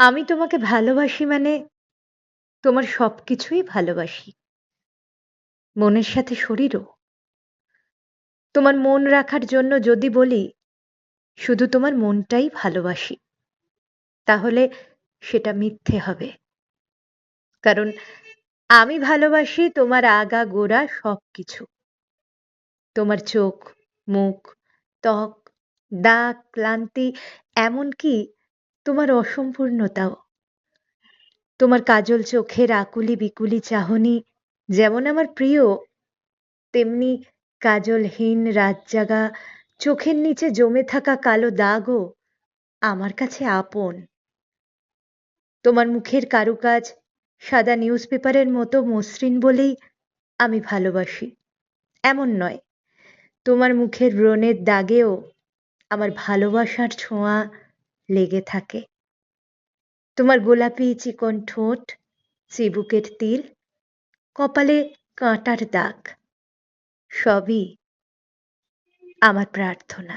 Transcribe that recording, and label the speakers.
Speaker 1: আমি তোমাকে ভালোবাসি মানে তোমার সবকিছুই ভালোবাসি। মনের সাথে শরীরও। তোমার মন রাখার জন্য যদি বলি, শুধু তোমার মনটাই ভালোবাসি, তাহলে সেটা মিথ্যে হবে। কারণ আমি ভালোবাসি তোমার আগা, গোড়া, সবকিছু। তোমার চোখ, মুখ, ত্বক দাগ ক্লান্তি, এমনকি তোমার অসম্পূর্ণতাও। তোমার কাজল চোখের আকুলি বিকুলি চাহনি যেমন আমার প্রিয়, তেমনি কাজলহীন রাতজাগা চোখের নিচে জমে থাকা কালো দাগও আমার কাছে আপন। তোমার মুখের কারুকাজ সাদা নিউজ পেপারের মতো মসৃণ বলেই আমি ভালোবাসি। এমন নয়, তোমার মুখের ব্রণের দাগেও আমার ভালোবাসার ছোঁয়া লেগে থাকে। তোমার গোলাপি চিকন ঠোঁট চিবুকের তিল কপালে কাঁটার দাগ সবই আমার প্রার্থনা।